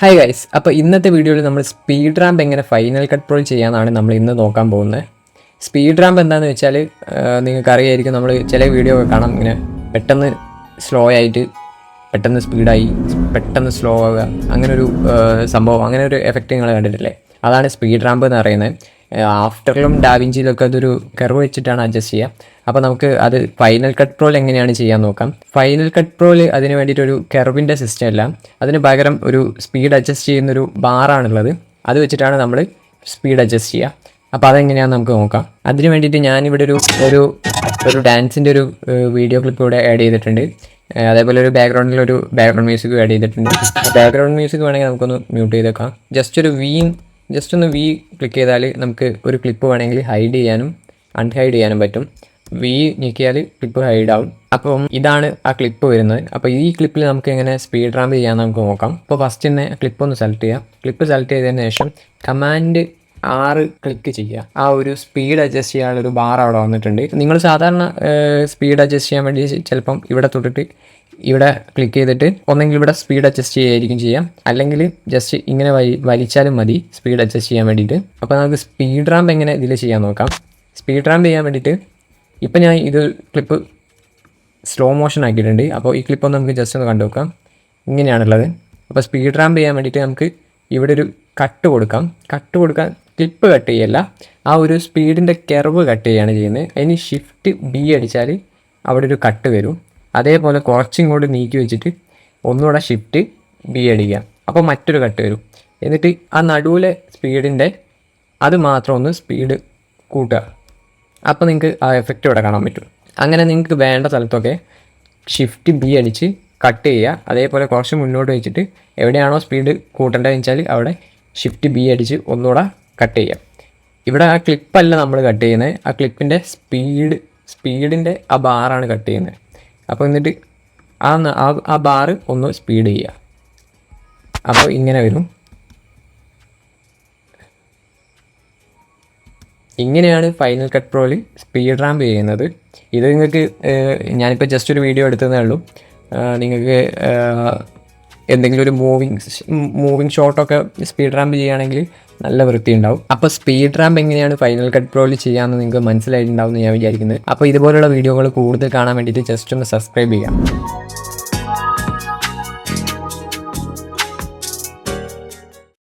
Hi guys അപ്പോൾ ഇന്നത്തെ വീഡിയോയിൽ നമ്മൾ സ്പീഡ് റാമ്പ് എങ്ങനെ ഫൈനൽ കട്ട് കൺട്രോൾ ചെയ്യാനാണ് നമ്മൾ ഇന്ന് നോക്കാൻ പോകുന്നത് സ്പീഡ് റാമ്പ് എന്താണെന്ന് വെച്ചാൽ നിങ്ങൾക്ക് അറിയായിരിക്കും നമ്മൾ ചില വീഡിയോ കാണാം ഇങ്ങനെ പെട്ടെന്ന് സ്ലോ ആയിട്ട് പെട്ടെന്ന് സ്പീഡായി പെട്ടെന്ന് സ്ലോ ആവുക അങ്ങനെ ഒരു സംഭവം അങ്ങനെ ഒരു എഫക്റ്റ് നിങ്ങൾ കണ്ടിട്ടില്ലേ? അതാണ് സ്പീഡ് റാമ്പ് എന്ന് പറയുന്നത് ആഫ്റ്ററിലും ഡാവിഞ്ചിയിലൊക്കെ അതൊരു കർവ് വെച്ചിട്ടാണ് അഡ്ജസ്റ്റ് ചെയ്യുക അപ്പോൾ നമുക്ക് അത് ഫൈനൽ കട്ട് പ്രോയിൽ എങ്ങനെയാണ് ചെയ്യാൻ നോക്കാം. ഫൈനൽ കട്ട് പ്രോയിൽ അതിന് വേണ്ടിയിട്ട് ഒരു കർവിന്റെ സിസ്റ്റം അല്ല. അതിന് പകരം ഒരു സ്പീഡ് അഡ്ജസ്റ്റ് ചെയ്യുന്നൊരു ബാറാണുള്ളത് അത് വെച്ചിട്ടാണ് നമ്മൾ സ്പീഡ് അഡ്ജസ്റ്റ് ചെയ്യുക അപ്പോൾ അതെങ്ങനെയാണെന്ന് നമുക്ക് നോക്കാം. അതിന് വേണ്ടിയിട്ട് ഞാനിവിടെ ഒരു ഒരു ഒരു ഡാൻസിന്റെ ഒരു വീഡിയോ ക്ലിപ്പ് ഇവിടെ ആഡ് ചെയ്തിട്ടുണ്ട്. അതേപോലെ ഒരു ബാക്ക്ഗ്രൗണ്ടിൽ ഒരു ബാക്ക്ഗ്രൗണ്ട് മ്യൂസിക് ആഡ് ചെയ്തിട്ടുണ്ട്. ബാക്ക്ഗ്രൗണ്ട് മ്യൂസിക് വേണമെങ്കിൽ നമുക്കൊന്ന് മ്യൂട്ട് ചെയ്തേക്കാം. ജസ്റ്റ് ഒരു വി ജസ്റ്റ് ഒന്ന് വി ക്ലിക്ക് ചെയ്താൽ നമുക്ക് ഒരു ക്ലിപ്പ് വേണമെങ്കിൽ ഹൈഡ് ചെയ്യാനും അൺഹൈഡ് ചെയ്യാനും പറ്റും. വി ഞെക്കിയാൽ ക്ലിപ്പ് ഹൈഡ് ആവും അപ്പം ഇതാണ് ആ ക്ലിപ്പ് വരുന്നത്. അപ്പോൾ ഈ ക്ലിപ്പിൽ നമുക്ക് എങ്ങനെ സ്പീഡ് റാമ്പ് ചെയ്യാൻ നമുക്ക് നോക്കാം. അപ്പോൾ ഫസ്റ്റ് തന്നെ ക്ലിപ്പ് ഒന്ന് സെലക്ട് ചെയ്യാം. ക്ലിപ്പ് സെലക്ട് ചെയ്തതിന് ശേഷം കമാൻഡ് ആറ് ക്ലിക്ക് ചെയ്യുക. ആ ഒരു സ്പീഡ് അഡ്ജസ്റ്റ് ചെയ്യാനുള്ള ഒരു ബാർ അവിടെ വന്നിട്ടുണ്ട്. നിങ്ങൾ സാധാരണ സ്പീഡ് അഡ്ജസ്റ്റ് ചെയ്യാൻ വേണ്ടി ചിലപ്പം ഇവിടെ തൊട്ടിട്ട് ഇവിടെ ക്ലിക്ക് ചെയ്തിട്ട് ഒന്നെങ്കിൽ ഇവിടെ സ്പീഡ് അഡ്ജസ്റ്റ് ചെയ്യായിരിക്കും ചെയ്യാം. അല്ലെങ്കിൽ ജസ്റ്റ് ഇങ്ങനെ വലി വലിച്ചാലും മതി സ്പീഡ് അഡ്ജസ്റ്റ് ചെയ്യാൻ വേണ്ടിയിട്ട്. അപ്പോൾ നമുക്ക് സ്പീഡ് റാമ്പ് എങ്ങനെ ഇതിൽ ചെയ്യാൻ നോക്കാം. സ്പീഡ് റാമ്പ് ചെയ്യാൻ വേണ്ടിയിട്ട് ഇപ്പം ഞാൻ ഇത് ക്ലിപ്പ് സ്ലോ മോഷൻ ആക്കിയിട്ടുണ്ട്. അപ്പോൾ ഈ ക്ലിപ്പ് ഒന്ന് നമുക്ക് ജസ്റ്റ് ഒന്ന് കണ്ടു നോക്കാം. ഇങ്ങനെയാണുള്ളത്. അപ്പോൾ സ്പീഡ് റാമ്പ് ചെയ്യാൻ വേണ്ടിയിട്ട് നമുക്ക് ഇവിടെ ഒരു കട്ട് കൊടുക്കാം. കട്ട് കൊടുക്കാൻ ക്ലിപ്പ് കട്ട് ചെയ്യല്ല. ആ ഒരു സ്പീഡിന്റെ കെർവ് കട്ട് ചെയ്യുകയാണ് ചെയ്യുന്നത്. അതിന് ഷിഫ്റ്റ് ബി അടിച്ചാൽ അവിടെ ഒരു കട്ട് വരും. അതേപോലെ കുറച്ചും കൂടി നീക്കി വെച്ചിട്ട് ഒന്നുകൂടെ ഷിഫ്റ്റ് ബി അടിക്കുക. അപ്പോൾ മറ്റൊരു കട്ട് വരും. എന്നിട്ട് ആ നടുവിലെ സ്പീഡിന്റെ അത് മാത്രം ഒന്ന് സ്പീഡ് കൂട്ടുക. അപ്പോൾ നിങ്ങൾക്ക് ആ എഫക്റ്റ് ഇവിടെ കാണാൻ പറ്റും. അങ്ങനെ നിങ്ങൾക്ക് വേണ്ട സ്ഥലത്തൊക്കെ ഷിഫ്റ്റ് ബി അടിച്ച് കട്ട് ചെയ്യുക. അതേപോലെ കുറച്ച് മുന്നോട്ട് വെച്ചിട്ട് എവിടെയാണോ സ്പീഡ് കൂട്ടേണ്ടതെന്ന് വെച്ചാൽ അവിടെ ഷിഫ്റ്റ് ബി അടിച്ച് ഒന്നുകൂടെ കട്ട് ചെയ്യാം ഇവിടെ ആ ക്ലിപ്പല്ല നമ്മൾ കട്ട് ചെയ്യുന്നത്. ആ ക്ലിപ്പിന്റെ സ്പീഡ് സ്പീഡിന്റെ ആ ബാറാണ് കട്ട് ചെയ്യുന്നത്. അപ്പോൾ എന്നിട്ട് ആ ആ- ബാറ് ഒന്ന് സ്പീഡ് ചെയ്യുക. അപ്പോൾ ഇങ്ങനെ വരും. ഇങ്ങനെയാണ് ഫൈനൽ കട്ട് പ്രോയിൽ സ്പീഡ് റാമ്പ് ചെയ്യുന്നത്. ഇത് നിങ്ങൾക്ക് ഞാനിപ്പോൾ ജസ്റ്റ് ഒരു വീഡിയോ എടുത്തതേ ഉള്ളൂ. നിങ്ങൾക്ക് എന്തെങ്കിലും ഒരു മൂവിങ് മൂവിങ് ഷോട്ടൊക്കെ സ്പീഡ് റാമ്പ് ചെയ്യുകയാണെങ്കിൽ നല്ല വൃത്തി ഉണ്ടാവും അപ്പോൾ സ്പീഡ് റാമ്പ് എങ്ങനെയാണ് ഫൈനൽ കട്ട് പ്രോയിൽ ചെയ്യാമെന്ന് നിങ്ങൾക്ക് മനസ്സിലായിട്ടുണ്ടാവും എന്ന് ഞാൻ വിചാരിക്കുന്നത് അപ്പോൾ ഇതുപോലുള്ള വീഡിയോകൾ കൂടുതൽ കാണാൻ വേണ്ടിയിട്ട് ജസ്റ്റ് ഒന്ന് സബ്സ്ക്രൈബ് ചെയ്യാം